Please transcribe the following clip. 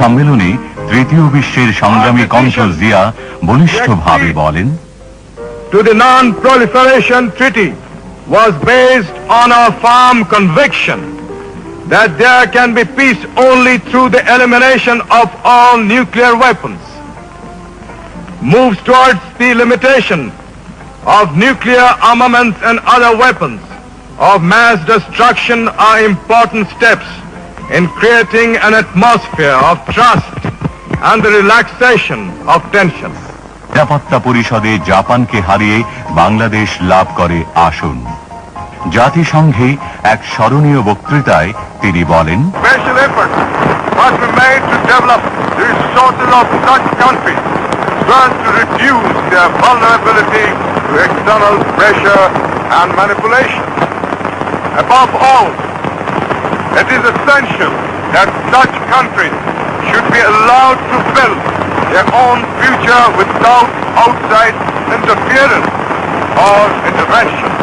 সম্মেলনে তৃতীয় বিশ্বের সংগ্রামী কণ্ঠ জিয়া বলিষ্ঠভাবে বলেন to the Non-Proliferation Treaty was based on a firm conviction that there can be peace only through the elimination of all nuclear weapons. Moves towards the limitation of nuclear armaments and other weapons of mass destruction are important steps in creating an atmosphere of trust and the relaxation of tension. নিরাপত্তা পরিষদে জাপানকে হারিয়ে বাংলাদেশ লাভ করে আসুন জাতিসংঘে এক স্মরণীয় বক্তৃতায় তিনি বলেন Above all, it is essential that such countries should be allowed to build their own future without outside interference or intervention.